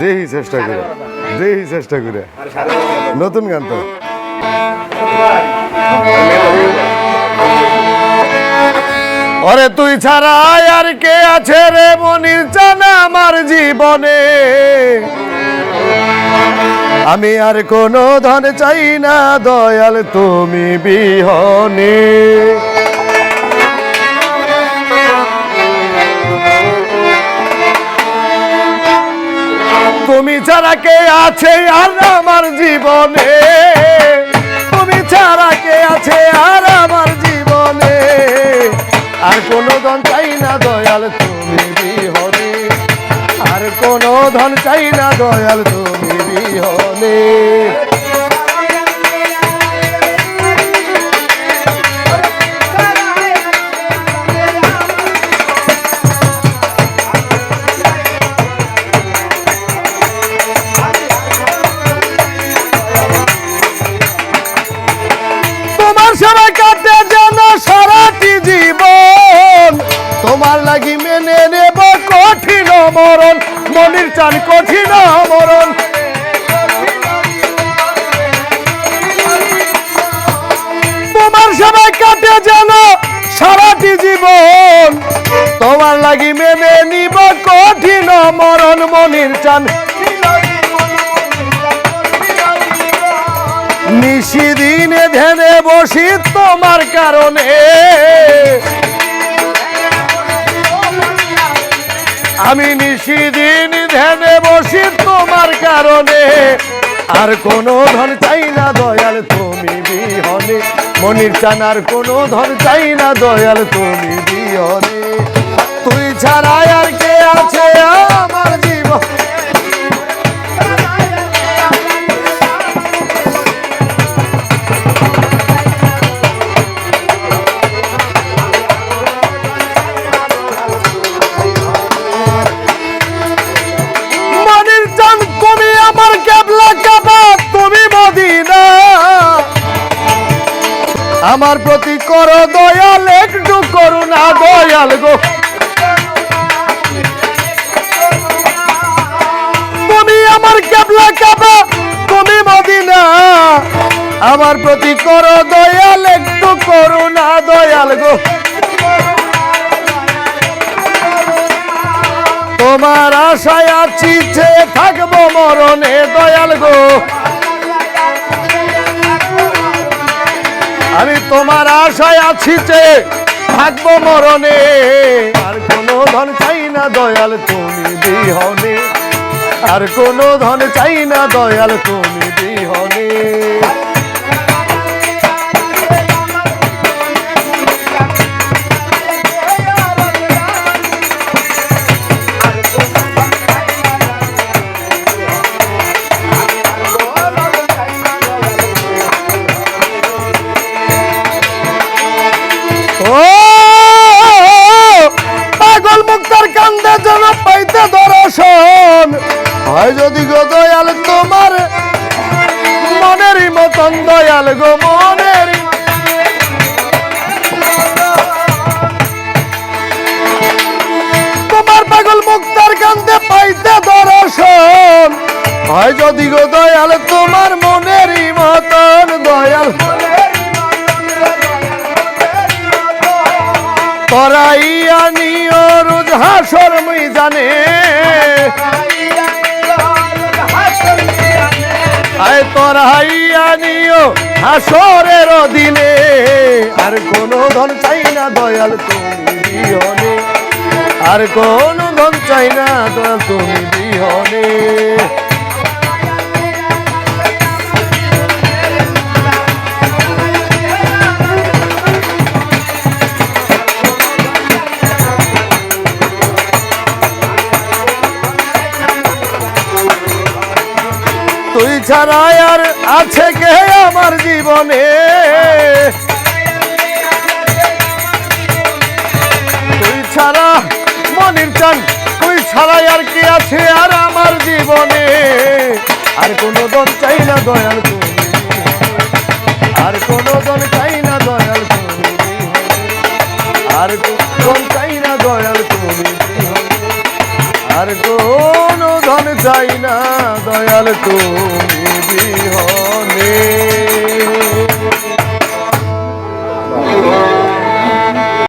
দেখি চেষ্টা করে। দেখি চেষ্টা করে। নতুন গান তো। ওরে তুই ছাড়া আর কে আছে রে মনির জানা আমার জীবনে? আমি আর কোনো ধন চাই না, দয়াল তুমি বিহনে। তুমি ছাড়া কে আছে আর আমার জীবনে? তুমি ছাড়া কে আছে আর আমার জীবনে? আর কোনো ধন চাই না দয়াল তুমি বিহনে। আর কোনো ধন চাই না দয়াল তুমি বিহনে। চান কঠিন মরণ তোমার সবাই কাটে যেন সারাটি জীবন। তোমার লাগি মেনে নিব কঠিন মরণ মনির চান। নিশিদিনে ধ্যানে বসি তোমার কারণে। আমি নিশিদিন ধ্যানে বসি তোমার কারণে। আর কোনো ধন চাই না দয়াল তুমি বিহনে। মনির চান আর কোনো ধন চাই না দয়াল তুমি বিহনে। তুই ছাড়া আর কে আছে আমার জীবন? আমার প্রতি কর দয়াল, একটু করুণা দয়াল গো। তুমি আমার কেবলা কাবা, তুমি মদিনা। আমার প্রতি কর দয়াল, একটু করুণা দয়াল গো। তোমার আশায় আছি যে থাকব মরণে দয়াল গো। আমি তোমার আশায় আছি যে থাকব মরণে। আর কোনো ধন চাই না দয়াল, তুমি বিহনে। আর কোনো ধন চাই না দয়াল, তুমি বিহনে। হয় যদি গো দয়াল তোমার, মনেরই মতন দয়াল গো মনের তোমার পাগল মুক্তার কান্দে পাইতে দর্শন। হয় যদি গো দয়াল তোমার মনেরই মতন দয়াল। তরাইয়া নিও রোজ হাসর মুই জানে আয় তরাইয়া নিও হাসরের দিনে। আর কোন ধন চাই না দয়াল তুমি দিহনে আর কোন ধন চাই না দয়াল তুমি বিহনে। তুই ছাড়া আর আছে কে আমার জীবনে? তুই ছাড়া মনির চান, তুই ছাড়া আর কি আছে আর আমার জীবনে? আর কোনো দল চাই না দয়াল আর কোনো দল চাই না দয়াল আর কোনো চাই না দয়াল তুমি। আর কোনো ধন চাই না দয়াল তুমি বিহনে।